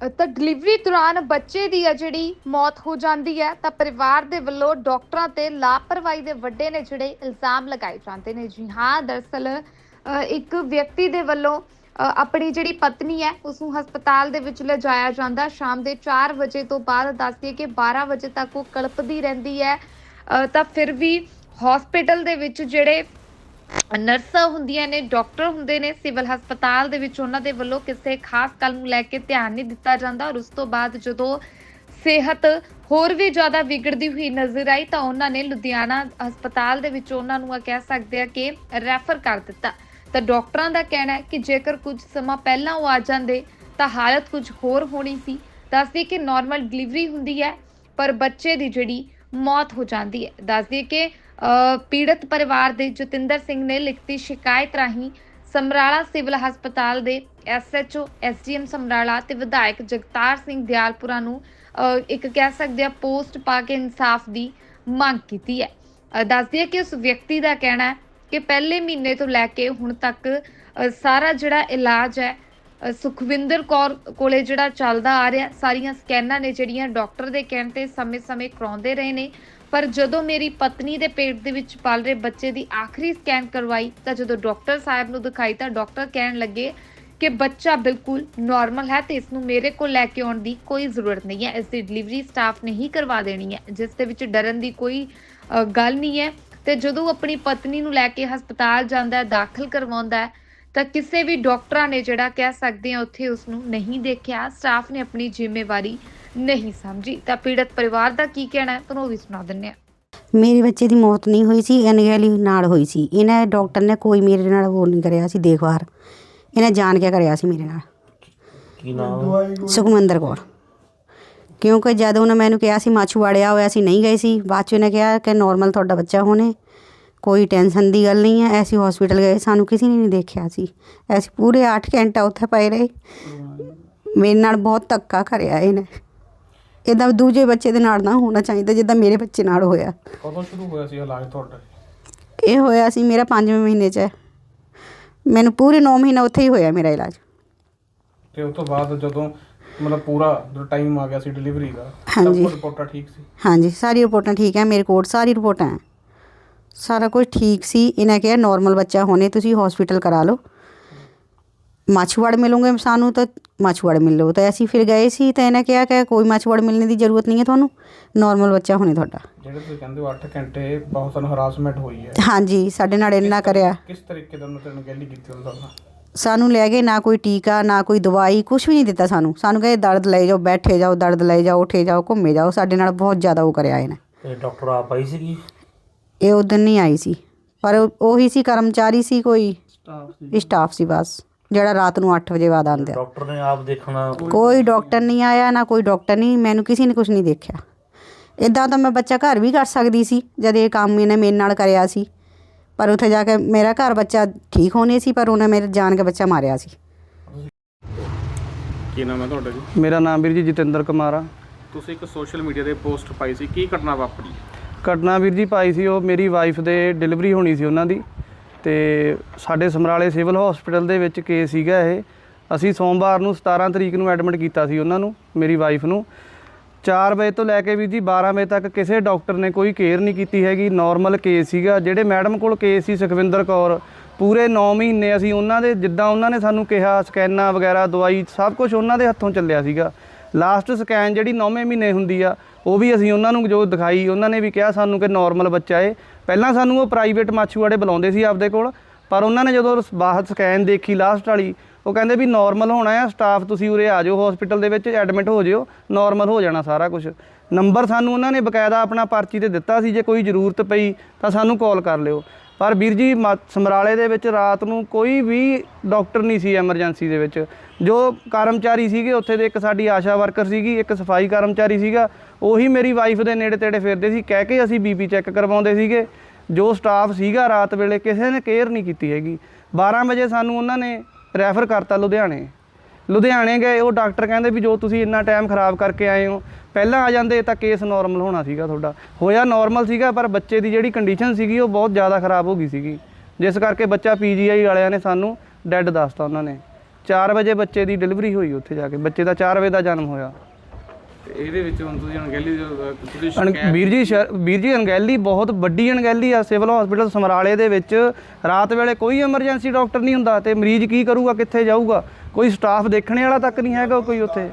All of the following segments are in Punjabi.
ਤਾਂ ਡਿਲੀਵਰੀ ਦੌਰਾਨ ਬੱਚੇ ਦੀ ਆ ਜਿਹੜੀ ਮੌਤ ਹੋ ਜਾਂਦੀ ਹੈ, ਤਾਂ ਪਰਿਵਾਰ ਦੇ ਵੱਲੋਂ ਡਾਕਟਰਾਂ ਤੇ ਲਾਪਰਵਾਹੀ ਦੇ ਵੱਡੇ ਨੇ ਜਿਹੜੇ ਇਲਜ਼ਾਮ ਲਗਾਏ ਜਾਂਦੇ ਨੇ। ਜੀ ਹਾਂ, ਦਰਸਲ ਇੱਕ ਵਿਅਕਤੀ ਦੇ ਵੱਲੋਂ ਆਪਣੀ ਜਿਹੜੀ ਪਤਨੀ ਹੈ ਉਸ ਨੂੰ ਹਸਪਤਾਲ ਦੇ ਵਿੱਚ ਲਿਜਾਇਆ ਜਾਂਦਾ। ਸ਼ਾਮ ਦੇ 4 ਵਜੇ ਤੋਂ ਬਾਅਦ ਦੱਸਦੀ ਕਿ 12 ਵਜੇ ਤੱਕ ਉਹ ਕਲਪਦੀ ਰਹਿੰਦੀ ਹੈ। ਤਾਂ ਫਿਰ ਵੀ ਹਸਪੀਟਲ ਦੇ ਵਿੱਚ ਜਿਹੜੇ ਨਰਸਾਂ ਹੁੰਦੀਆਂ ਨੇ, ਡਾਕਟਰ ਹੁੰਦੇ ਨੇ, ਸਿਵਲ ਹਸਪਤਾਲ ਦੇ ਵਿੱਚ ਉਹਨਾਂ ਦੇ ਵੱਲੋਂ ਕਿਸੇ ਖਾਸ ਗੱਲ ਨੂੰ ਲੈ ਕੇ ਧਿਆਨ ਨਹੀਂ ਦਿੱਤਾ ਜਾਂਦਾ ਔਰ ਉਸ ਤੋਂ ਬਾਅਦ ਜਦੋਂ ਸਿਹਤ ਹੋਰ ਵੀ ਜ਼ਿਆਦਾ ਵਿਗੜਦੀ ਹੋਈ ਨਜ਼ਰ ਆਈ ਤਾਂ ਉਹਨਾਂ ਨੇ ਲੁਧਿਆਣਾ ਹਸਪਤਾਲ ਦੇ ਵਿੱਚ ਉਹਨਾਂ ਨੂੰ ਆ ਕਹਿ ਸਕਦੇ ਆ ਕਿ ਰੈਫਰ ਕਰ ਦਿੱਤਾ। ਤਾਂ ਡਾਕਟਰਾਂ ਦਾ ਕਹਿਣਾ ਹੈ ਕਿ ਜੇਕਰ ਕੁਝ ਸਮਾਂ ਪਹਿਲਾਂ ਉਹ ਆ ਜਾਂਦੇ ਤਾਂ ਹਾਲਤ ਕੁਝ ਹੋਰ ਹੋਣੀ ਸੀ। ਦੱਸਦੀ ਕਿ ਨਾਰਮਲ ਡਿਲੀਵਰੀ ਹੁੰਦੀ ਹੈ, ਪਰ ਬੱਚੇ ਦੀ ਜਿਹੜੀ ਮੌਤ ਹੋ ਜਾਂਦੀ ਹੈ। ਦੱਸਦੀ ਕਿ ਪੀੜਤ ਪਰਿਵਾਰ ਦੇ ਜਤਿੰਦਰ ਸਿੰਘ ਨੇ ਲਿਖਤੀ ਸ਼ਿਕਾਇਤ ਰਾਹੀਂ ਸਮਰਾਲਾ ਸਿਵਲ ਹਸਪਤਾਲ ਦੇ ਐਸਐਚਓ ਐਸਡੀਐਮ ਸਮਰਾਲਾ ਤੇ ਵਿਧਾਇਕ ਜਗਤਾਰ ਸਿੰਘ ਦਿਆਲਪੁਰਾ ਨੂੰ ਇੱਕ ਕਹਿ ਸਕਦੇ ਆ ਪੋਸਟ ਪਾ ਕੇ ਇਨਸਾਫ ਦੀ ਮੰਗ ਕੀਤੀ ਹੈ। ਦੱਸਦੀ ਹੈ ਕਿ ਉਸ ਵਿਅਕਤੀ ਦਾ ਕਹਿਣਾ ਹੈ ਕਿ ਪਹਿਲੇ ਮਹੀਨੇ ਤੋਂ ਲੈ ਕੇ ਹੁਣ ਤੱਕ ਸਾਰਾ ਜਿਹੜਾ ਇਲਾਜ ਹੈ ਸੁਖਵਿੰਦਰ ਕੌਰ ਕੋਲੇ ਜਿਹੜਾ ਚੱਲਦਾ ਆ ਰਿਹਾ, ਸਾਰੀਆਂ ਸਕੈਨਾਂ ਨੇ ਜਿਹੜੀਆਂ ਡਾਕਟਰ ਦੇ ਕਹਿਣ ਤੇ ਸਮੇਂ-ਸਮੇਂ ਕਰਾਉਂਦੇ ਰਹੇ ਨੇ। ਪਰ ਜਦੋਂ ਮੇਰੀ ਪਤਨੀ ਦੇ ਪੇਟ ਦੇ ਵਿੱਚ ਪਲ ਰਹੇ ਬੱਚੇ ਦੀ ਆਖਰੀ ਸਕੈਨ ਕਰਵਾਈ ਤਾਂ ਜਦੋਂ ਡਾਕਟਰ ਸਾਹਿਬ ਨੂੰ ਦਿਖਾਈ ਤਾਂ ਡਾਕਟਰ ਕਹਿਣ ਲੱਗੇ ਕਿ ਬੱਚਾ ਬਿਲਕੁਲ ਨਾਰਮਲ ਹੈ ਤੇ ਇਸ ਨੂੰ ਮੇਰੇ ਕੋਲ ਲੈ ਕੇ ਆਉਣ ਦੀ ਕੋਈ ਜ਼ਰੂਰਤ ਨਹੀਂ ਹੈ। ਇਸ ਦੀ ਡਿਲੀਵਰੀ ਸਟਾਫ ਨੇ ਹੀ ਕਰਵਾ ਦੇਣੀ ਹੈ, ਜਿਸ ਦੇ ਵਿੱਚ ਡਰਨ ਦੀ ਕੋਈ ਗੱਲ ਨਹੀਂ ਹੈ। ਤੇ ਜਦੋਂ ਆਪਣੀ ਪਤਨੀ ਨੂੰ ਲੈ ਕੇ ਹਸਪਤਾਲ ਜਾਂਦਾ ਹੈ, ਦਾਖਲ ਕਰਵਾਉਂਦਾ ਹੈ, ਤਾਂ ਕਿਸੇ ਵੀ ਡਾਕਟਰਾਂ ਨੇ ਜਿਹੜਾ ਕਹਿ ਸਕਦੇ ਆ, ਉੱਥੇ ਉਸ ਨੂੰ ਨਹੀਂ ਦੇਖਿਆ। ਸਟਾਫ ਨੇ ਆਪਣੀ ਜ਼ਿੰਮੇਵਾਰੀ ਨਹੀਂ ਸਮਝੀ। ਤਾਂ ਪੀੜਤ ਪਰਿਵਾਰ ਦਾ ਕੀ ਕਹਿਣਾ ਹੈ? ਤੁਹਾਨੂੰ ਉਹ ਵੀ ਸੁਣਾ ਦਿੰਨੇ ਆ ਮੇਰੇ ਬੱਚੇ ਦੀ ਮੌਤ ਨਹੀਂ ਹੋਈ ਸੀ ਅਨਗੈਲੀ ਨਾਲ ਹੋਈ ਸੀ। ਇਹਨਾਂ ਡਾਕਟਰ ਨੇ ਕੋਈ ਮੇਰੇ ਨਾਲ ਉਹ ਨਹੀਂ ਕਰਿਆ ਸੀ ਦੇਖਭਾਲ। ਇਹਨੇ ਜਾਣ ਕੇ ਕਰਿਆ ਸੀ ਮੇਰੇ ਨਾਲ। ਕੀ ਨਾਮ ਸੁਖਮੰਦਰ ਕੌਰ। ਕਿਉਂਕਿ ਜਦ ਉਹਨੇ ਮੈਨੂੰ ਕਿਹਾ ਸੀ ਮਾਛੂਵਾੜਿਆ ਹੋਇਆ ਸੀ ਨਹੀਂ ਗਏ ਸੀ ਬਾਅਦ ਚ ਉਹਨੇ ਕਿਹਾ ਕਿ ਨਾਰਮਲ ਤੁਹਾਡਾ ਬੱਚਾ ਹੋਣੇ। ਕੋਈ ਟੈਨਸ਼ਨ ਦੀ ਗੱਲ ਨਹੀਂ ਹੈ ਐਸੀ ਹਸਪੀਟਲ ਗਏ ਸਾਨੂੰ ਕਿਸੇ ਨੇ ਨਹੀਂ ਦੇਖਿਆ ਸੀ। ਅਸੀਂ ਪੂਰੇ 8 ਘੰਟਾ ਉੱਥੇ ਪਏ ਰਹੇ। ਮੇਰੇ ਨਾਲ ਬਹੁਤ ਧੱਕਾ ਕਰਿਆ ਇਹਨੇ। ਇਹਦਾ ਦੂਜੇ ਬੱਚੇ ਦੇ ਨਾਲ ਨਾ ਹੋਣਾ ਚਾਹੀਦਾ ਜਿੱਦਾਂ ਮੇਰੇ ਬੱਚੇ ਨਾਲ ਹੋਇਆ। ਕਦੋਂ ਸ਼ੁਰੂ ਹੋਇਆ ਸੀ ਇਲਾਜ ਤੁਹਾਡਾ? ਇਹ ਹੋਇਆ ਸੀ ਮੇਰਾ 5ਵੇਂ ਮਹੀਨੇ 'ਚ। ਹੈ। ਮੈਨੂੰ ਪੂਰੇ 9 ਮਹੀਨੇ ਉੱਥੇ ਹੀ ਹੋਇਆ ਮੇਰਾ ਇਲਾਜ। ਤੇ ਉਸ ਤੋਂ ਬਾਅਦ ਜਦੋਂ ਮਤਲਬ ਪੂਰਾ ਜਦੋਂ ਟਾਈਮ ਆ ਗਿਆ ਸੀ ਡਿਲੀਵਰੀ ਦਾ ਸਭ ਹਾਂਜੀ। ਕੁਝ ਰਿਪੋਰਟਾਂ ਠੀਕ ਸੀ? ਹਾਂਜੀ ਸਾਰੀ ਰਿਪੋਰਟਾਂ ਠੀਕ ਹੈ ਮੇਰੇ ਕੋਲ ਸਾਰੀ ਰਿਪੋਰਟਾਂ ਹੈ। ਸਾਰਾ ਕੁਝ ਠੀਕ ਸੀ ਇਹਨਾਂ ਕਿਹਾ ਨਾਰਮਲ ਬੱਚਾ ਹੋਣੇ ਤੁਸੀਂ ਹਸਪੀਟਲ ਕਰਾ ਲਓ। ਮਾਛੂਵਾੜ ਮਿਲੋਗੇ ਸਾਨੂੰ ਤਾਂ ਮਾਛੂਵਾੜ ਮਿਲ ਲਓ ਤਾਂ ਅਸੀਂ ਫਿਰ ਗਏ ਸੀ ਤਾਂ ਇਹਨਾਂ ਕਿਹਾ ਕਿ ਕੋਈ ਮਾਛੂਵਾੜ ਮਿਲਣੇ ਦੀ ਜ਼ਰੂਰਤ ਨਹੀਂ ਹੈ ਤੁਹਾਨੂੰ ਨਾਰਮਲ ਬੱਚਾ ਹੋਣੇ ਤੁਹਾਡਾ ਜਿਹੜੇ ਤੁਸੀਂ ਕਹਿੰਦੇ ਹੋ 8 ਘੰਟੇ ਬਹੁਤ ਸਾਨੂੰ ਹਰਾਸਮੈਂਟ ਹੋਈ ਹੈ ਹਾਂਜੀ ਸਾਡੇ ਨਾਲ ਇੰਨਾ ਕਰਿਆ ਕਿਸ ਤਰੀਕੇ ਦਾ ਉਹਨਾਂ ਤੇ ਅਣਗਹਿਲੀ ਕੀਤੀ ਉਹਨਾਂ ਨਾਲ ਸਾਨੂੰ ਲੈ ਗਏ ਨਾ ਕੋਈ ਟੀਕਾ ਨਾ ਕੋਈ ਦਵਾਈ ਕੁਝ ਵੀ ਨਹੀਂ ਦਿੱਤਾ ਸਾਨੂੰ ਸਾਨੂੰ ਕਹੇ ਦਰਦ ਲੈ ਜਾਓ ਬੈਠੇ ਜਾਓ ਦਰਦ ਲੈ ਜਾਓ ਉੱਠੇ ਜਾਓ ਘੁੰਮੇ ਜਾਓ ਸਾਡੇ ਨਾਲ ਬਹੁਤ ਜ਼ਿਆਦਾ ਉਹ ਕਰਿਆ ਇਹਨੇ ਇਹ ਡਾਕਟਰ ਆਪ ਆਈ ਸੀਗੀ ਇਹ ਉਦੋਂ ਨਹੀਂ ਆਈ ਸੀ ਪਰ ਉਹ- ਉਹੀ ਸੀ ਕਰਮਚਾਰੀ ਸੀ ਕੋਈ ਸਟਾਫ ਸੀ ਬਸ ਜਿਹੜਾ ਰਾਤ ਨੂੰ 8 ਵਜੇ ਬਾਅਦ ਆਉਂਦਾ। ਡਾਕਟਰ ਨੇ ਆਪ ਦੇਖਣਾ। ਕੋਈ ਡਾਕਟਰ ਨਹੀਂ ਆਇਆ ਨਾ ਕੋਈ ਡਾਕਟਰ ਨਹੀਂ ਮੈਨੂੰ ਕਿਸੇ ਨੇ ਕੁਝ ਨਹੀਂ ਦੇਖਿਆ। ਇਦਾਂ ਤਾਂ ਮੈਂ ਬੱਚਾ ਘਰ ਵੀ ਕਰ ਸਕਦੀ ਸੀ ਜਦ ਇਹ ਕੰਮ ਇਹਨੇ ਮੇਰੇ ਨਾਲ ਕਰਿਆ ਸੀ। ਪਰ ਉੱਥੇ ਜਾ ਕੇ ਮੇਰਾ ਘਰ ਬੱਚਾ ਠੀਕ ਹੋਣੇ ਸੀ ਪਰ ਉਹਨੇ ਮੇਰੇ ਜਾਣ ਕੇ ਬੱਚਾ ਮਾਰਿਆ ਸੀ। ਕੀ ਨਾਮ ਹੈ ਤੁਹਾਡਾ ਜੀ? ਮੇਰਾ ਨਾਮ ਵੀਰ ਜੀ ਜਤਿੰਦਰ ਕੁਮਾਰ ਆ। ਤੁਸੀਂ ਇੱਕ ਸੋਸ਼ਲ ਮੀਡੀਆ ਤੇ ਪੋਸਟ ਪਾਈ ਸੀ ਕੀ ਘਟਨਾ ਵਾਪਰੀ? ਘਟਨਾ ਵੀਰ ਜੀ ਪਾਈ ਸੀ ਉਹ ਮੇਰੀ ਵਾਈਫ ਦੇ ਡਿਲੀਵਰੀ ਹੋਣੀ ਸੀ ਉਹਨਾਂ ਦੀ। ਤੇ ਸਾਡੇ ਸਮਰਾਲੇ ਸਿਵਲ ਹਸਪੀਟਲ ਦੇ ਵਿੱਚ ਕੇਸ ਸੀਗਾ ਇਹ। ਅਸੀਂ ਸੋਮਵਾਰ ਨੂੰ 17 ਤਰੀਕ ਨੂੰ ਐਡਮਿਟ ਕੀਤਾ ਸੀ ਉਹਨਾਂ ਨੂੰ, ਮੇਰੀ ਵਾਈਫ ਨੂੰ। 4 ਵਜੇ ਤੋਂ ਲੈ ਕੇ ਵੀ ਜੀ 12 ਵਜੇ ਤੱਕ ਕਿਸੇ ਡਾਕਟਰ ਨੇ ਕੋਈ ਕੇਅਰ ਨਹੀਂ ਕੀਤੀ ਹੈਗੀ ਨਾਰਮਲ ਕੇਸ ਸੀਗਾ। ਜਿਹੜੇ ਮੈਡਮ ਕੋਲ ਕੇਸ ਸੀ ਸੁਖਵਿੰਦਰ ਕੌਰ, ਪੂਰੇ 9 ਮਹੀਨੇ ਅਸੀਂ ਉਹਨਾਂ ਦੇ, ਜਿੱਦਾਂ ਉਹਨਾਂ ਨੇ ਸਾਨੂੰ ਕਿਹਾ, ਸਕੈਨਾਂ ਵਗੈਰਾ, ਦਵਾਈ, ਸਭ ਕੁਝ ਉਹਨਾਂ ਦੇ ਹੱਥੋਂ ਚੱਲਿਆ ਸੀਗਾ। ਲਾਸਟ ਸਕੈਨ ਜਿਹੜੀ 9ਵੇਂ ਮਹੀਨੇ ਹੁੰਦੀ ਆ ਉਹ ਵੀ ਅਸੀਂ ਉਹਨਾਂ ਨੂੰ ਜੋ ਦਿਖਾਈ, ਉਹਨਾਂ ਨੇ ਵੀ ਕਿਹਾ ਸਾਨੂੰ ਕਿ ਨਾਰਮਲ ਬੱਚਾ ਏ। ਪਹਿਲਾਂ ਸਾਨੂੰ ਉਹ ਪ੍ਰਾਈਵੇਟ ਮਾਛੂਆੜੇ ਬੁਲਾਉਂਦੇ ਸੀ ਆਪਦੇ ਕੋਲ, ਪਰ ਉਹਨਾਂ ਨੇ ਜਦੋਂ ਬਾਹਰ ਸਕੈਨ ਦੇਖੀ ਲਾਸਟ ਵਾਲੀ, ਉਹ ਕਹਿੰਦੇ ਵੀ ਨਾਰਮਲ ਹੋਣਾ ਆ ਸਟਾਫ ਤੁਸੀਂ ਉਰੇ ਆ ਜਾਓ ਹਸਪੀਟਲ ਦੇ ਵਿੱਚ ਐਡਮਿਟ ਹੋ ਜਿਓ ਨਾਰਮਲ ਹੋ ਜਾਣਾ ਸਾਰਾ ਕੁਝ ਨੰਬਰ ਸਾਨੂੰ ਉਹਨਾਂ ਨੇ ਬਕਾਇਦਾ ਆਪਣਾ ਪਰਚੀ ਤੇ ਦਿੱਤਾ ਸੀ, ਜੇ ਕੋਈ ਜ਼ਰੂਰਤ ਪਈ ਤਾਂ ਸਾਨੂੰ ਕਾਲ ਕਰ ਲਿਓ। ਪਰ ਵੀਰ ਜੀ, ਮਾ- ਸਮਰਾਲੇ ਦੇ ਵਿੱਚ ਰਾਤ ਨੂੰ ਕੋਈ ਵੀ ਡਾਕਟਰ ਨਹੀਂ ਸੀ ਐਮਰਜੈਂਸੀ ਦੇ ਵਿੱਚ। ਜੋ ਕਰਮਚਾਰੀ ਸੀਗੇ, ਉੱਥੇ ਦੇ ਇੱਕ ਸਾਡੀ ਆਸ਼ਾ ਵਰਕਰ ਸੀਗੀ, ਇੱਕ ਸਫ਼ਾਈ ਕਰਮਚਾਰੀ ਸੀਗਾ, ਉਹੀ ਮੇਰੀ ਵਾਈਫ ਦੇ ਨੇੜੇ ਤੇੜੇ ਫਿਰਦੇ ਸੀ। ਕਹਿ ਕੇ ਅਸੀਂ ਬੀਪੀ ਚੈੱਕ ਕਰਵਾਉਂਦੇ ਸੀਗੇ। ਜੋ ਸਟਾਫ ਸੀਗਾ ਰਾਤ ਵੇਲੇ, ਕਿਸੇ ਨੇ ਕੇਅਰ ਨਹੀਂ ਕੀਤੀ ਹੈਗੀ। 12 ਵਜੇ ਸਾਨੂੰ ਉਹਨਾਂ ਨੇ ਰੈਫਰ ਕਰਤਾ ਲੁਧਿਆਣੇ। ਲੁਧਿਆਣੇ ਗਏ, ਉਹ ਡਾਕਟਰ ਕਹਿੰਦੇ ਵੀ ਜੋ ਤੁਸੀਂ ਇੰਨਾ ਟਾਈਮ ਖਰਾਬ ਕਰਕੇ ਆਏ ਹੋ ਪਹਿਲਾਂ ਆ ਜਾਂਦੇ ਤਾਂ ਕੇਸ ਨਾਰਮਲ ਹੋਣਾ ਸੀਗਾ ਤੁਹਾਡਾ। ਹੋਇਆ ਨਾਰਮਲ ਸੀਗਾ ਪਰ ਬੱਚੇ ਦੀ ਜਿਹੜੀ ਕੰਡੀਸ਼ਨ ਸੀਗੀ ਉਹ ਬਹੁਤ ਜ਼ਿਆਦਾ ਖਰਾਬ ਹੋ ਗਈ ਸੀਗੀ। ਜਿਸ ਕਰਕੇ ਬੱਚਾ ਪੀਜੀਆਈ ਵਾਲਿਆਂ ਨੇ ਸਾਨੂੰ ਡੈੱਡ ਦੱਸਤਾ ਉਹਨਾਂ ਨੇ। 4 ਵਜੇ ਬੱਚੇ ਦੀ ਡਿਲੀਵਰੀ ਹੋਈ ਉੱਥੇ ਜਾ ਕੇ। ਬੱਚੇ ਦਾ 4 ਵਜੇ ਦਾ ਜਨਮ ਹੋਇਆ। ਇਹਦੇ ਵਿੱਚ ਹੁਣ ਤੁਸੀਂ ਅਣਗਹਿਲੀ ਤੁਸੀਂ ਸ਼ਿਕਾਇਤ ਵੀਰ ਜੀ ਵੀਰ ਜੀ ਅਣਗਹਿਲੀ ਬਹੁਤ ਵੱਡੀ ਅਣਗਹਿਲੀ ਆ। ਸਿਵਲ ਹਸਪੀਟਲ ਸਮਰਾਲੇ ਦੇ ਵਿੱਚ ਰਾਤ ਵੇਲੇ ਕੋਈ ਐਮਰਜੈਂਸੀ ਡਾਕਟਰ ਨਹੀਂ ਹੁੰਦਾ ਤੇ ਮਰੀਜ਼ ਕੀ ਕਰੂਗਾ ਕਿੱਥੇ ਜਾਊਗਾ? ਕੋਈ ਸਟਾਫ ਦੇਖਣੇ ਵਾਲਾ ਤੱਕ ਨਹੀਂ ਹੈਗਾ ਕੋਈ ਉੱਥੇ।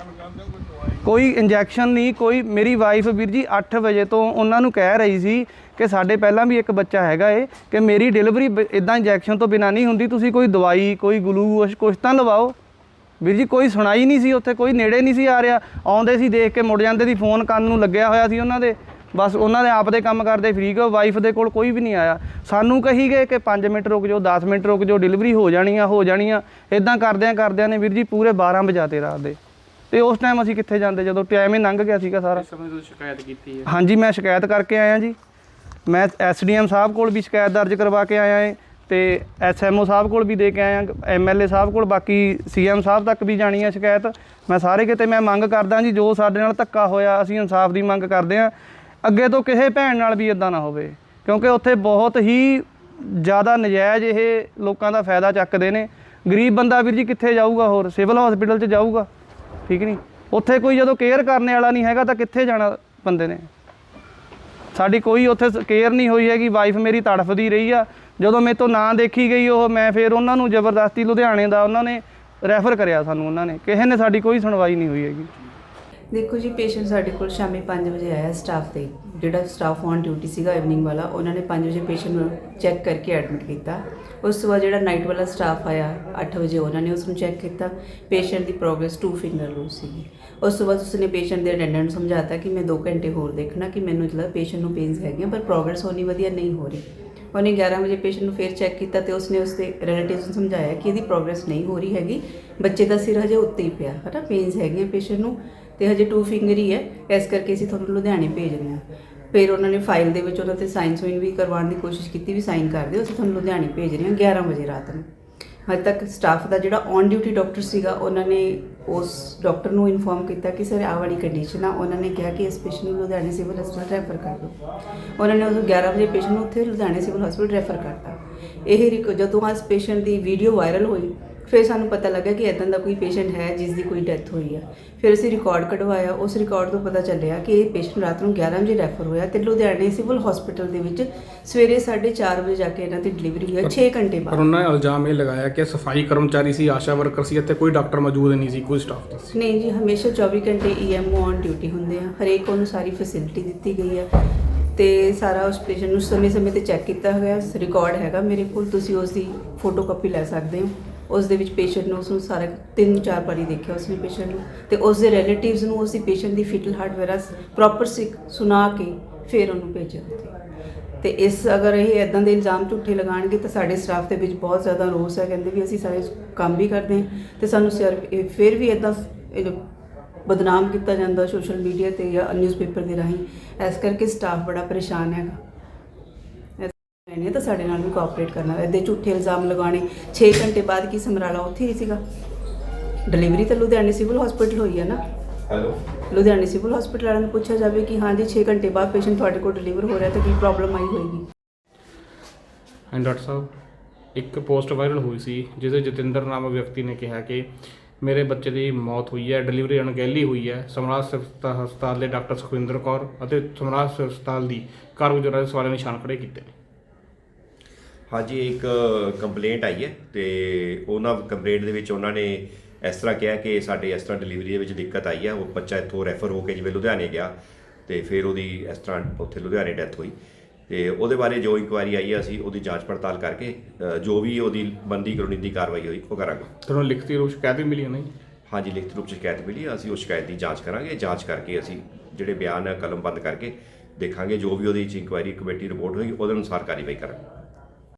ਕੋਈ ਇੰਜੈਕਸ਼ਨ ਨਹੀਂ, ਕੋਈ, ਮੇਰੀ ਵਾਈਫ ਵੀਰ ਜੀ 8 ਵਜੇ ਤੋਂ ਉਹਨਾਂ ਨੂੰ ਕਹਿ ਰਹੀ ਸੀ ਕਿ ਸਾਡੇ ਪਹਿਲਾਂ ਵੀ ਇੱਕ ਬੱਚਾ ਹੈਗਾ ਏ, ਕਿ ਮੇਰੀ ਡਿਲੀਵਰੀ ਇਦਾਂ ਇੰਜੈਕਸ਼ਨ ਤੋਂ ਬਿਨਾ ਨਹੀਂ ਹੁੰਦੀ, ਤੁਸੀਂ ਕੋਈ ਦਵਾਈ, ਕੋਈ ਗਲੂਕੋਸ਼ ਕੁਛ ਤਾਂ ਲਵਾਓ। ਵੀਰ ਜੀ ਕੋਈ ਸੁਣਾਈ ਨਹੀਂ ਸੀ ਉੱਥੇ, ਕੋਈ ਨੇੜੇ ਨਹੀਂ ਸੀ ਆ ਰਿਹਾ। ਆਉਂਦੇ ਸੀ ਦੇਖ ਕੇ ਮੁੜ ਜਾਂਦੇ ਸੀ ਫੋਨ ਕੰਨ ਨੂੰ ਲੱਗਿਆ ਹੋਇਆ ਸੀ ਉਹਨਾਂ ਦੇ। ਬਸ ਉਹਨਾਂ ਦੇ ਆਪ ਦੇ ਕੰਮ ਕਰਦੇ ਫ੍ਰੀ ਕੋ ਵਾਈਫ ਦੇ ਕੋਲ ਕੋਈ ਵੀ ਨਹੀਂ ਆਇਆ। ਸਾਨੂੰ ਕਹੀ ਗਏ ਕਿ 5 ਮਿੰਟ ਰੁਕ ਜਾਓ 10 ਮਿੰਟ ਰੁਕ ਜਾਓ ਡਿਲੀਵਰੀ ਹੋ ਜਾਣੀ ਆ, ਹੋ ਜਾਣੀ ਆ। ਇਦਾਂ ਕਰਦਿਆਂ ਕਰਦਿਆਂ ਨੇ ਵੀਰ ਜੀ ਪੂਰੇ 12 ਵਜਾਤੇ ਰਾਤ ਦੇ। ਤੇ ਉਸ ਟਾਈਮ ਅਸੀਂ ਕਿੱਥੇ ਜਾਂਦੇ? ਜਦੋਂ ਟਾਈਮ ਹੀ ਲੰਘ ਗਿਆ ਸੀਗਾ ਸਾਰਾ। ਇਸ ਸਮੇਂ ਤੁਸੀਂ ਸ਼ਿਕਾਇਤ ਕੀਤੀ ਹੈ। ਹਾਂਜੀ ਮੈਂ ਸ਼ਿਕਾਇਤ ਕਰਕੇ ਆਇਆ ਜੀ। ਮੈਂ ਐਸਡੀਐਮ ਸਾਹਿਬ ਕੋਲ ਵੀ ਸ਼ਿਕਾਇਤ ਦਰਜ ਕਰਵਾ ਕੇ ਆਇਆ ਏ ਤੇ ਐਸਐਮਓ ਸਾਹਿਬ ਕੋਲ ਵੀ ਦੇ ਕੇ ਆਇਆ ਐਮਐਲਏ ਸਾਹਿਬ ਕੋਲ ਬਾਕੀ ਸੀਐਮ ਸਾਹਿਬ ਤੱਕ ਵੀ ਜਾਣੀ ਹੈ ਸ਼ਿਕਾਇਤ। ਮੈਂ ਸਾਰੇ ਕਿਤੇ ਮੈਂ ਮੰਗ ਕਰਦਾ ਜੀ ਜੋ ਸਾਡੇ ਨਾਲ ਧੱਕਾ ਹੋਇਆ ਅਸੀਂ ਇਨਸਾਫ ਦੀ ਮੰਗ ਕਰਦੇ ਹਾਂ। ਅੱਗੇ ਤੋਂ ਕਿਸੇ ਭੈਣ ਨਾਲ ਵੀ ਇਦਾਂ ਨਾ ਹੋਵੇ ਕਿਉਂਕਿ ਉੱਥੇ ਬਹੁਤ ਹੀ ਜ਼ਿਆਦਾ ਨਜਾਇਜ਼ ਇਹ ਲੋਕਾਂ ਦਾ ਫਾਇਦਾ ਚੱਕਦੇ ਨੇ। ਗਰੀਬ ਬੰਦਾ ਵੀਰ ਜੀ ਕਿੱਥੇ ਜਾਊਗਾ ਹੋਰ? ਸਿਵਲ ਹਸਪੀਟਲ 'ਚ ਜਾਊਗਾ। ਠੀਕ ਨਹੀਂ? ਉੱਥੇ ਕੋਈ ਜਦੋਂ ਕੇਅਰ ਕਰਨ ਵਾਲਾ ਨਹੀਂ ਹੈਗਾ ਤਾਂ ਕਿੱਥੇ ਜਾਣਾ ਬੰਦੇ ਨੇ? ਸਾਡੀ ਕੋਈ ਉੱਥੇ ਕੇਅਰ ਨਹੀਂ ਹੋਈ ਹੈਗੀ ਵਾਈਫ ਮੇਰੀ ਤੜਫਦੀ ਰਹੀ ਆ। ਜਦੋਂ ਮੇਰੇ ਤੋਂ ਨਾ ਦੇਖੀ ਗਈ ਉਹ, ਮੈਂ ਫਿਰ ਉਹਨਾਂ ਨੂੰ ਜ਼ਬਰਦਸਤੀ ਲੁਧਿਆਣੇ ਦਾ ਉਹਨਾਂ ਨੇ ਰੈਫਰ ਕਰਿਆ ਸਾਨੂੰ ਉਹਨਾਂ ਨੇ। ਕਿਸੇ ਨੇ ਸਾਡੀ ਕੋਈ ਸੁਣਵਾਈ ਨਹੀਂ ਹੋਈ ਹੈਗੀ। ਦੇਖੋ ਜੀ ਪੇਸ਼ੈਂਟ ਸਾਡੇ ਕੋਲ ਸ਼ਾਮੀ 5 ਵਜੇ ਆਇਆ ਸਟਾਫ ਤੇ। ਜਿਹੜਾ ਸਟਾਫ ਔਨ ਡਿਊਟੀ ਸੀਗਾ ਇਵਨਿੰਗ ਵਾਲਾ, ਉਹਨਾਂ ਨੇ 5 ਵਜੇ ਪੇਸ਼ੈਂਟ ਨੂੰ ਚੈੱਕ ਕਰਕੇ ਐਡਮਿਟ ਕੀਤਾ। ਉਸ ਤੋਂ ਬਾਅਦ ਜਿਹੜਾ ਨਾਈਟ ਵਾਲਾ ਸਟਾਫ ਆਇਆ 8 ਵਜੇ ਉਹਨਾਂ ਨੇ ਉਸ ਨੂੰ ਚੈੱਕ ਕੀਤਾ। ਪੇਸ਼ੈਂਟ ਦੀ ਪ੍ਰੋਗਰੈਸ 2 ਫਿੰਗਰ ਲੂਜ਼ ਸੀਗੀ। ਉਸ ਤੋਂ ਬਾਅਦ ਉਸਨੇ ਪੇਸ਼ੈਂਟ ਦੇ ਅਟੈਂਡੈਂਟ ਨੂੰ ਸਮਝਾਤਾ ਕਿ ਮੈਂ 2 ਘੰਟੇ ਹੋਰ ਦੇਖਣਾ ਕਿ ਮੈਨੂੰ ਜਿਹੜਾ ਪੇਸ਼ੈਂਟ ਨੂੰ ਪੇਨਸ ਹੈਗੀਆਂ, ਪਰ ਪ੍ਰੋਗਰੈਸ ਹੋਣੀ ਵਧੀਆ ਨਹੀਂ ਹੋ ਰਹੀ। ਉਹਨੇ 11 ਵਜੇ ਪੇਸ਼ੈਂਟ ਨੂੰ ਫੇਰ ਚੈੱਕ ਕੀਤਾ ਤੇ ਉਸਨੇ ਉਸਦੇ ਰਿਲੇਟਿਵਸ ਨੂੰ ਸਮਝਾਇਆ ਕਿ ਇਹਦੀ ਪ੍ਰੋਗਰੈਸ ਨਹੀਂ ਹੋ ਰਹੀ ਹੈਗੀ। ਬੱਚੇ ਦਾ ਸਿਰ ਹਜੇ ਉੱਤੇ ਹੀ ਪਿਆ ਹੈ ਨਾ ਪੇਨਸ ਹੈਗੀਆਂ ਪੇਸ਼ੈਂਟ ਨੂੰ। ਤੇ ਹਜੇ ਟੂ ਫਿੰਗਰ ਹੀ ਹੈ। ਇਸ ਕਰਕੇ ਅਸੀਂ ਤੁਹਾਨੂੰ ਲੁਧਿਆਣੇ ਭੇਜ ਰਹੇ ਹਾਂ। ਫਿਰ ਉਹਨਾਂ ਨੇ ਫਾਈਲ ਦੇ ਵਿੱਚ ਉਹਨਾਂ ਤੇ ਸਾਈਨ ਸੂਈਨ ਵੀ ਕਰਵਾਉਣ ਦੀ ਕੋਸ਼ਿਸ਼ ਕੀਤੀ ਵੀ ਸਾਈਨ ਕਰ ਦਿਓ। ਅਸੀਂ ਤੁਹਾਨੂੰ ਲੁਧਿਆਣੇ ਭੇਜ ਰਹੇ ਹਾਂ 11 ਵਜੇ ਰਾਤ ਨੂੰ। ਹਜੇ ਤੱਕ ਸਟਾਫ ਦਾ ਜਿਹੜਾ ਔਨ ਡਿਊਟੀ ਡਾਕਟਰ ਸੀਗਾ, ਉਹਨਾਂ ਨੇ ਉਸ ਡਾਕਟਰ ਨੂੰ ਇਨਫੋਰਮ ਕੀਤਾ ਕਿ ਸਰ ਆਹ ਵਾਲੀ ਕੰਡੀਸ਼ਨ ਆ। ਉਹਨਾਂ ਨੇ ਕਿਹਾ ਕਿ ਇਸ ਪੇਸ਼ੈਂਟ ਨੂੰ ਲੁਧਿਆਣੇ ਸਿਵਲ ਹਸਪਤਾਲ ਰੈਫਰ ਕਰ ਦਿਓ। ਉਹਨਾਂ ਨੇ ਉਸ 11 ਵਜੇ ਪੇਸ਼ੈਂਟ ਨੂੰ ਉੱਥੇ ਲੁਧਿਆਣੇ ਸਿਵਲ ਹਸਪਤਾਲ ਰੈਫਰ ਕਰਤਾ। ਇਹ ਰਿਕ- ਜਦੋਂ ਇਸ ਪੇਸ਼ੈਂਟ ਦੀ ਵੀਡੀਓ ਵਾਇਰਲ ਹੋਈ ਫਿਰ ਸਾਨੂੰ ਪਤਾ ਲੱਗਾ ਕਿ ਇਦਾਂ ਦਾ ਕੋਈ ਪੇਸ਼ੈਂਟ ਹੈ ਜਿਸ ਦੀ ਕੋਈ ਡੈਥ ਹੋਈ ਆ। ਫਿਰ ਅਸੀਂ ਰਿਕਾਰਡ ਕਢਵਾਇਆ। ਉਸ ਰਿਕਾਰਡ ਤੋਂ ਪਤਾ ਚੱਲਿਆ ਕਿ ਇਹ ਪੇਸ਼ੈਂਟ ਰਾਤ ਨੂੰ 11 ਵਜੇ ਰੈਫਰ ਹੋਇਆ ਤੇ ਲੁਧਿਆਣੇ ਸਿਵਲ ਹਸਪੀਟਲ ਦੇ ਵਿੱਚ ਸਵੇਰੇ 4:30 ਵਜੇ ਜਾ ਕੇ ਇਹਨਾਂ ਦੀ ਡਿਲੀਵਰੀ ਹੋਈ 6 ਘੰਟੇ ਪਰ ਬਾਅਦ। ਉਹਨਾਂ ਨੇ ਇਲਜ਼ਾਮ ਇਹ ਲਗਾਇਆ ਕਿ ਸਫ਼ਾਈ ਕਰਮਚਾਰੀ ਸੀ ਆਸ਼ਾ ਵਰਕਰ ਸੀ ਇੱਥੇ ਕੋਈ ਡਾਕਟਰ ਮੌਜੂਦ ਨਹੀਂ ਸੀ ਕੋਈ ਸਟਾਫ ਨਹੀਂ ਸੀ। ਨਹੀਂ ਜੀ ਹਮੇਸ਼ਾ 24 ਘੰਟੇ ਈਐਮਓ ਔਨ ਡਿਊਟੀ ਹੁੰਦੇ ਆ। ਹਰੇਕ ਨੂੰ ਸਾਰੀ ਫੈਸਿਲਿਟੀ ਦਿੱਤੀ ਗਈ ਆ ਤੇ ਸਾਰਾ ਉਸ ਪੇਸ਼ੈਂਟ ਨੂੰ ਸਮੇਂ-ਸਮੇਂ ਤੇ ਚੈੱਕ ਕੀਤਾ ਹੋਇਆ। ਰਿਕਾਰਡ ਹੈਗਾ ਮੇਰੇ ਕੋਲ ਤੁਸੀਂ ਉਸ ਦੀ ਫੋਟੋਕਾਪੀ ਲੈ ਸਕਦੇ ਹੋ। ਉਸ ਦੇ ਵਿੱਚ ਪੇਸ਼ੈਂਟ ਨੂੰ ਉਸ ਨੂੰ ਸਾਰਾ ਤਿੰਨ ਚਾਰ ਵਾਰੀ ਦੇਖਿਆ ਉਸਨੇ ਪੇਸ਼ੈਂਟ ਨੂੰ ਤੇ ਉਸ ਦੇ ਰਿਲੇਟਿਵਸ ਨੂੰ ਉਸ ਦੀ ਪੇਸ਼ੈਂਟ ਦੀ ਫਿਟਲ ਹਾਰਟ ਵਗੈਰਾ ਪ੍ਰੋਪਰ ਸਿਕ ਸੁਣਾ ਕੇ ਫਿਰ ਉਹਨੂੰ ਭੇਜਿਆ ਉੱਥੇ। ਤੇ ਇਸ ਅਗਰ ਇਹ ਇਦਾਂ ਦੇ ਇਲਜ਼ਾਮ ਝੂਠੇ ਲਗਾਣਗੇ ਤਾਂ ਸਾਡੇ ਸਟਾਫ ਦੇ ਵਿੱਚ ਬਹੁਤ ਜ਼ਿਆਦਾ ਰੋਸ ਹੈ, ਕਹਿੰਦੇ ਵੀ ਅਸੀਂ ਸਾਰੇ ਕੰਮ ਵੀ ਕਰਦੇ ਹਾਂ ਤੇ ਸਾਨੂੰ ਸਿਰ ਫਿਰ ਵੀ ਇਦਾਂ ਬਦਨਾਮ ਕੀਤਾ ਜਾਂਦਾ ਸੋਸ਼ਲ ਮੀਡੀਆ ਤੇ ਜਾਂ ਨਿਊਜ਼ਪੇਪਰ ਦੇ ਰਾਹੀਂ, ਇਸ ਕਰਕੇ ਸਟਾਫ ਬੜਾ ਪਰੇਸ਼ਾਨ ਹੈਗਾ ਇਸ ਨੇ ਤਾਂ ਸਾਡੇ ਨਾਲ ਵੀ ਕੋਆਪਰੇਟ ਕਰਨਾ ਇਹਦੇ ਝੂਠੇ ਇਲਜ਼ਾਮ ਲਗਾਉਣੇ। 6 ਘੰਟੇ ਬਾਅਦ ਕੀ ਸਮਰਾਲਾ ਉੱਥੇ ਹੀ ਸੀਗਾ? ਡਿਲੀਵਰੀ ਤਾਂ ਲੁਧਿਆਣੇ ਸਿਵਲ ਹਸਪੀਟਲ ਹੋਈ ਹੈ ਨਾ। ਹੈਲੋ ਲੁਧਿਆਣੇ ਸਿਵਲ ਹਸਪੀਟਲ ਵਾਲਿਆਂ ਨੂੰ ਪੁੱਛਿਆ ਜਾਵੇ ਕਿ ਹਾਂ ਜੀ 6 ਘੰਟੇ ਬਾਅਦ ਪੇਸ਼ੈਂਟ ਤੁਹਾਡੇ ਕੋਲ ਡਿਲੀਵਰ ਹੋ ਰਿਹਾ ਤਾਂ ਕੀ ਪ੍ਰੋਬਲਮ ਆਈ ਹੋਏਗੀ? ਐਂਡ ਡਾਕਟਰ ਸਾਹਿਬ ਇੱਕ ਪੋਸਟ ਵਾਇਰਲ ਹੋਈ ਸੀ ਜਿਹਦੇ ਜਤਿੰਦਰ ਨਾਮਕ ਵਿਅਕਤੀ ਨੇ ਕਿਹਾ ਕਿ ਮੇਰੇ ਬੱਚੇ ਦੀ ਮੌਤ ਹੋਈ ਹੈ ਡਿਲੀਵਰੀ ਅਣਗਹਿਲੀ ਹੋਈ ਹੈ। ਸਮਰਾਜ ਹਸਪਤਾਲ ਦੇ ਡਾਕਟਰ ਸੁਖਵਿੰਦਰ ਕੌਰ ਅਤੇ ਸਮਰਾਜ ਹਸਪਤਾਲ ਦੀ ਕਾਰਗੁਜ਼ਾਰੀ ਦੇ ਸਵਾਲਾਂ ਨਿਸ਼ਾਨ ਖੜੇ ਕੀਤੇ ਨੇ। ਹਾਂਜੀ ਇੱਕ ਕੰਪਲੇਂਟ ਆਈ ਹੈ ਤੇ ਉਹਨਾਂ ਕੰਪਲੇਂਟ ਦੇ ਵਿੱਚ ਉਹਨਾਂ ਨੇ ਇਸ ਤਰ੍ਹਾਂ ਕਿਹਾ ਕਿ ਸਾਡੇ ਇਸ ਤਰ੍ਹਾਂ ਡਿਲੀਵਰੀ ਦੇ ਵਿੱਚ ਦਿੱਕਤ ਆਈ ਹੈ ਉਹ ਬੱਚਾ ਇੱਥੋਂ ਰੈਫਰ ਹੋ ਕੇ ਜਿਵੇਂ ਲੁਧਿਆਣੇ ਗਿਆ ਤੇ ਫਿਰ ਉਹਦੀ ਇਸ ਤਰ੍ਹਾਂ ਉੱਥੇ ਲੁਧਿਆਣੇ ਡੈਥ ਹੋਈ। ਤੇ ਉਹਦੇ ਬਾਰੇ ਜੋ ਇਨਕੁਆਇਰੀ ਆਈ ਹੈ ਅਸੀਂ ਉਹਦੀ ਜਾਂਚ ਪੜਤਾਲ ਕਰਕੇ ਜੋ ਵੀ ਉਹਦੀ ਬੰਦੀ ਕਾਨੂੰਨੀ ਦੀ ਕਾਰਵਾਈ ਹੋਈ ਉਹ ਕਰਾਂਗੇ। ਤੁਹਾਨੂੰ ਲਿਖਤੀ ਰੂਪ ਸ਼ਿਕਾਇਤ ਵੀ ਮਿਲੀ ਹੈ ਨਹੀਂ? ਹਾਂਜੀ ਲਿਖਤ ਰੂਪ 'ਚ ਸ਼ਿਕਾਇਤ ਮਿਲੀ ਅਸੀਂ ਉਸ ਸ਼ਿਕਾਇਤ ਦੀ ਜਾਂਚ ਕਰਾਂਗੇ ਜਾਂਚ ਕਰਕੇ ਅਸੀਂ ਜਿਹੜੇ ਬਿਆਨ ਹੈ ਕਲਮਬੰਦ ਕਰਕੇ ਦੇਖਾਂਗੇ ਜੋ ਵੀ ਉਹਦੀ ਇਨਕੁਆਇਰੀ ਕਮੇਟੀ ਰਿਪੋਰਟ ਹੋਈ ਉਹਦੇ ਅਨੁਸਾਰ ਕਾਰਵਾਈ ਕਰਾਂਗੇ।